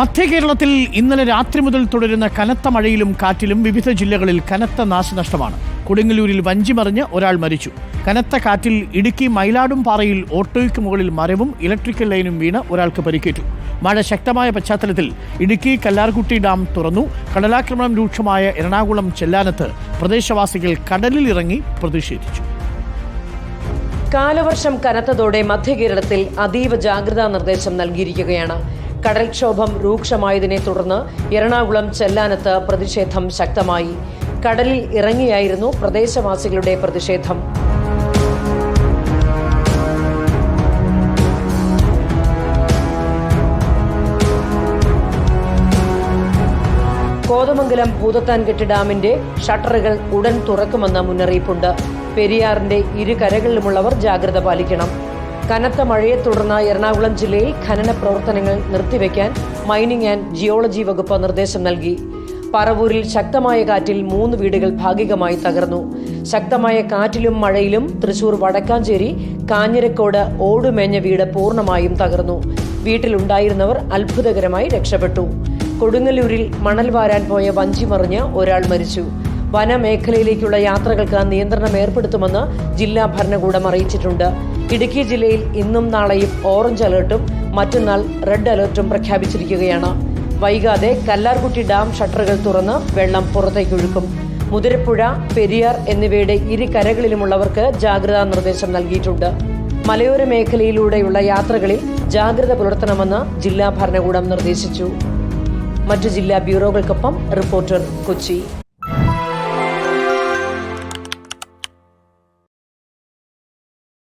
മധ്യ കേരളത്തിൽ ഇന്നലെ രാത്രി മുതൽ തുടരുന്ന കനത്ത മഴയിലും കാറ്റിലും വിവിധ ജില്ലകളിൽ കനത്ത നാശനഷ്ടമാണ്. കൊടുങ്ങല്ലൂരിൽ വഞ്ചിമറിഞ്ഞ് ഒരാൾ മരിച്ചു. കനത്ത കാറ്റിൽ ഇടുക്കി മൈലാടും പാറയിൽ ഓട്ടോയ്ക്ക് മുകളിൽ മരവും ഇലക്ട്രിക്കൽ ലൈനും വീണ് ഒരാൾക്ക് പരിക്കേറ്റു. മഴ ശക്തമായ പശ്ചാത്തലത്തിൽ ഇടുക്കി കല്ലാർകുട്ടി ഡാം തുറന്നു. കടലാക്രമണം രൂക്ഷമായ എറണാകുളം ചെല്ലാനത്ത് പ്രദേശവാസികൾ കടലിൽ ഇറങ്ങി പ്രതിഷേധിച്ചു. കാലവർഷം കനത്തതോടെ മധ്യകേരളത്തിൽ അതീവ ജാഗ്രതാ നിർദ്ദേശം നൽകിയിരിക്കുകയാണ്. കടൽക്ഷോഭം രൂക്ഷമായതിനെ തുടർന്ന് എറണാകുളം ചെല്ലാനത്ത് പ്രതിഷേധം ശക്തമായി. കടലിൽ ഇറങ്ങിയായിരുന്നു പ്രദേശവാസികളുടെ പ്രതിഷേധം. കോതമംഗലം ഭൂതത്താൻകെട്ട് ഡാമിന്റെ ഷട്ടറുകൾ ഉടൻ തുറക്കുമെന്ന മുന്നറിയിപ്പുണ്ട്. പെരിയാറിന്റെ ഇരു കരകളിലുമുള്ളവർ ജാഗ്രത പാലിക്കണം. കനത്ത മഴയെ തുടർന്ന് എറണാകുളം ജില്ലയിൽ ഖനന പ്രവർത്തനങ്ങൾ നിർത്തിവെക്കാൻ മൈനിങ് ആൻഡ് ജിയോളജി വകുപ്പ് നിർദ്ദേശം നൽകി. പറവൂരിൽ ശക്തമായ കാറ്റിൽ മൂന്ന് വീടുകൾ ഭാഗികമായി തകർന്നു. ശക്തമായ കാറ്റിലും മഴയിലും തൃശൂർ വടക്കാഞ്ചേരി കാഞ്ഞിരക്കോട് ഓടുമേഞ്ഞ വീട് പൂർണമായും തകർന്നു. വീട്ടിലുണ്ടായിരുന്നവർ അത്ഭുതകരമായി രക്ഷപ്പെട്ടു. കൊടുങ്ങല്ലൂരിൽ മണൽ വാരാൻ പോയ വഞ്ചി മറിഞ്ഞ് ഒരാൾ മരിച്ചു. വനമേഖലയിലേക്കുള്ള യാത്രകൾക്ക് നിയന്ത്രണം ഏർപ്പെടുത്തുമെന്ന് ജില്ലാ ഭരണകൂടം അറിയിച്ചിട്ടുണ്ട്. ഇടുക്കി ജില്ലയിൽ ഇന്നും നാളെയും ഓറഞ്ച് അലർട്ടും മറ്റന്നാൾ റെഡ് അലർട്ടും പ്രഖ്യാപിച്ചിരിക്കുകയാണ്. വൈകാതെ കല്ലാർകുട്ടി ഡാം ഷട്ടറുകൾ തുറന്ന് വെള്ളം പുറത്തേക്കൊഴുക്കും മുതിരപ്പുഴ പെരിയാർ എന്നിവയുടെ ഇരു കരകളിലുമുള്ളവർക്ക് ജാഗ്രതാ നിർദ്ദേശം നൽകിയിട്ടുണ്ട്. മലയോര മേഖലയിലൂടെയുള്ള യാത്രകളിൽ ജാഗ്രത പുലർത്തണമെന്ന് ജില്ലാ ഭരണകൂടം നിർദ്ദേശിച്ചു. മറ്റു ജില്ലാ ബ്യൂറോകൾക്കൊപ്പം റിപ്പോർട്ടർ കൊച്ചി.